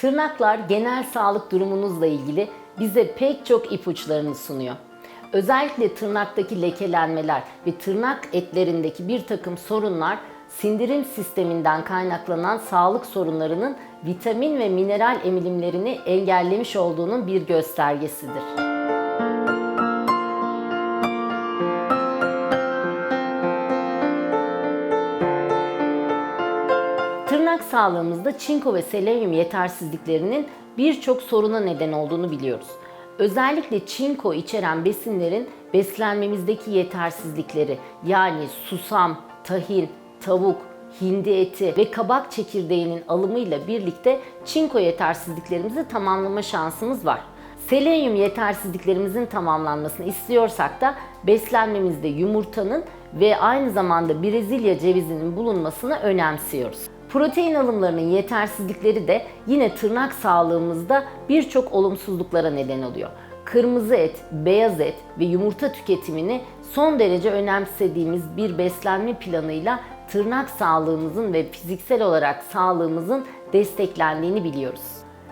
Tırnaklar genel sağlık durumunuzla ilgili bize pek çok ipuçlarını sunuyor. Özellikle tırnaktaki lekelenmeler ve tırnak etlerindeki bir takım sorunlar sindirim sisteminden kaynaklanan sağlık sorunlarının vitamin ve mineral emilimlerini engellemiş olduğunun bir göstergesidir. Tırnak sağlığımızda çinko ve selenyum yetersizliklerinin birçok soruna neden olduğunu biliyoruz. Özellikle çinko içeren besinlerin beslenmemizdeki yetersizlikleri yani susam, tahin, tavuk, hindi eti ve kabak çekirdeğinin alımıyla birlikte çinko yetersizliklerimizi tamamlama şansımız var. Selenyum yetersizliklerimizin tamamlanmasını istiyorsak da beslenmemizde yumurtanın ve aynı zamanda Brezilya cevizinin bulunmasını önemsiyoruz. Protein alımlarının yetersizlikleri de yine tırnak sağlığımızda birçok olumsuzluklara neden oluyor. Kırmızı et, beyaz et ve yumurta tüketimini son derece önemsediğimiz bir beslenme planıyla tırnak sağlığımızın ve fiziksel olarak sağlığımızın desteklendiğini biliyoruz.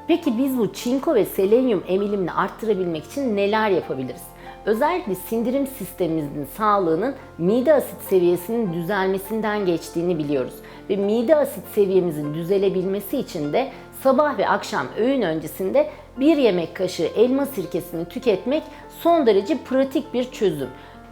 Peki biz bu çinko ve selenyum emilimini arttırabilmek için neler yapabiliriz? Özellikle sindirim sistemimizin sağlığının mide asit seviyesinin düzelmesinden geçtiğini biliyoruz. Ve mide asit seviyemizin düzelebilmesi için de sabah ve akşam öğün öncesinde bir yemek kaşığı elma sirkesini tüketmek son derece pratik bir çözüm.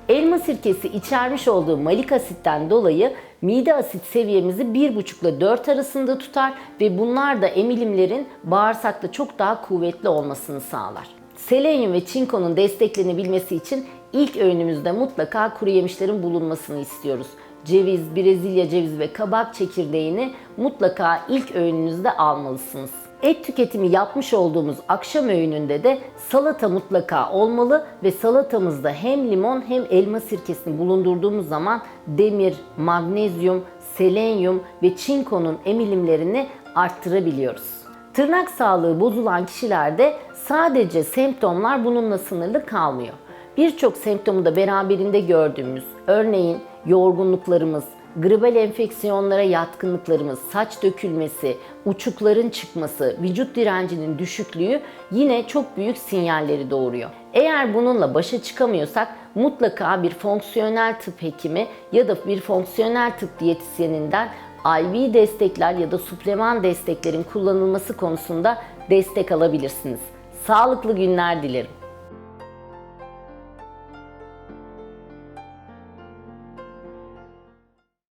Elma sirkesi içermiş olduğu malik asitten dolayı mide asit seviyemizi 1,5 ile 4 arasında tutar ve bunlar da emilimlerin bağırsakta çok daha kuvvetli olmasını sağlar. Selenyum ve çinkonun desteklenebilmesi için ilk öğünümüzde mutlaka kuru yemişlerin bulunmasını istiyoruz. Ceviz, Brezilya cevizi ve kabak çekirdeğini mutlaka ilk öğününüzde almalısınız. Et tüketimi yapmış olduğumuz akşam öğününde de salata mutlaka olmalı ve salatamızda hem limon hem elma sirkesini bulundurduğumuz zaman demir, magnezyum, selenyum ve çinkonun emilimlerini arttırabiliyoruz. Tırnak sağlığı bozulan kişilerde sadece semptomlar bununla sınırlı kalmıyor. Birçok semptomu da beraberinde gördüğümüz, örneğin yorgunluklarımız, gribal enfeksiyonlara yatkınlıklarımız, saç dökülmesi, uçukların çıkması, vücut direncinin düşüklüğü yine çok büyük sinyalleri doğuruyor. Eğer bununla başa çıkamıyorsak mutlaka bir fonksiyonel tıp hekimi ya da bir fonksiyonel tıp diyetisyeninden IV destekler ya da supleman desteklerin kullanılması konusunda destek alabilirsiniz. Sağlıklı günler dilerim.